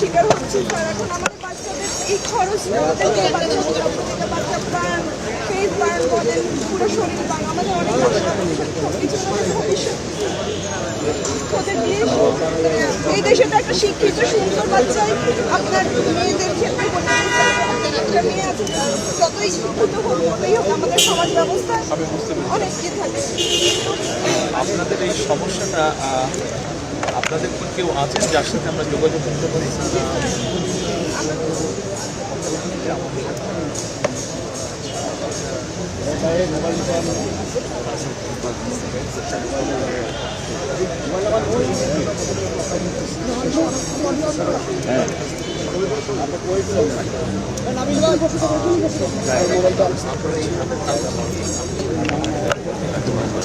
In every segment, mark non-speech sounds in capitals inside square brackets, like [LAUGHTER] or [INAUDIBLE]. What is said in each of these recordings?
শিকার হচ্ছে, স্যার। এখন আমাদের বাচ্চাদের এই যে বাচ্চা প্রাণ ফেস বার্ন বলেন পুরো শরীর বার্ন আমাদের অনেক ভবিষ্যৎ এই দেশে তো একটা শিক্ষিত, সুন্দর বাচ্চাই আপনার মেয়েদের ক্ষেত্রে একটা মেয়ে আছে, যতই শিক্ষিত হোক যতই হোক, আমাদের সমাজ ব্যবস্থা অনেক কি থাকে। আপনাদের এই সমস্যাটা আপনাদের কি কেউ আছেন যার সাথে আমরা যোগাযোগ করতে পারি?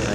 আর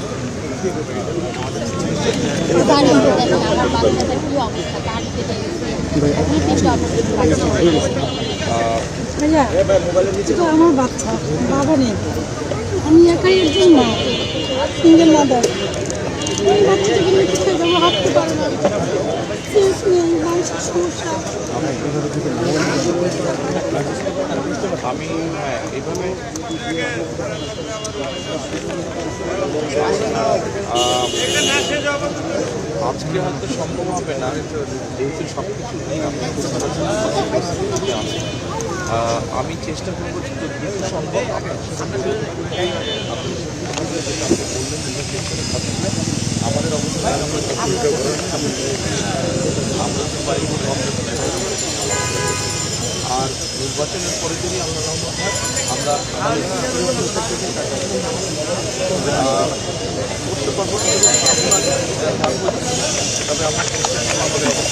আমার বাচ্চা বাবা নেই আমি একাই একজন মা সিঙ্গেল মাদার আমি এইভাবে আজকে হয়তো সম্ভব হবে না, যেহেতু সব কিছু আমি চেষ্টা করব যত সম্ভব আপনার আমাদের অবস্থায় আমরা আমরা নির্বাচনের পরে যদি আমরা আমরা তবে আমরা আমাদের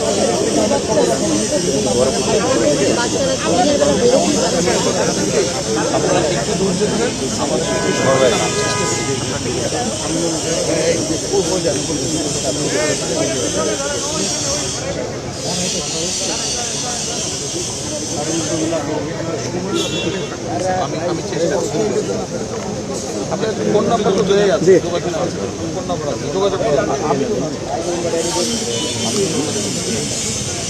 আমি আমি চেষ্টা আপনার ফোন নাম্বার তো যোগাযোগ আছে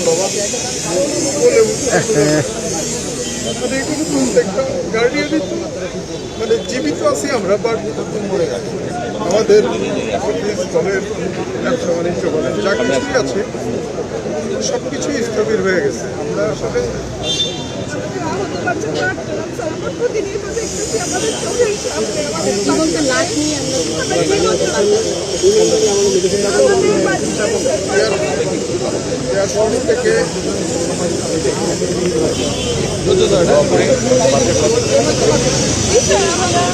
বাবা [LAUGHS] মানে এগুলো প্রত্যেকটা গার্ডিয়ানই তো মানে জীবিত আছি আমরা বাট মরে গেছে। আমাদের বলেন ব্যবসা বাণিজ্য বলেন যা কিছুই আছে সব কিছুই স্থবির হয়ে গেছে। আমরা আসলে আমাদের আমরা জীবন্ত আমাদের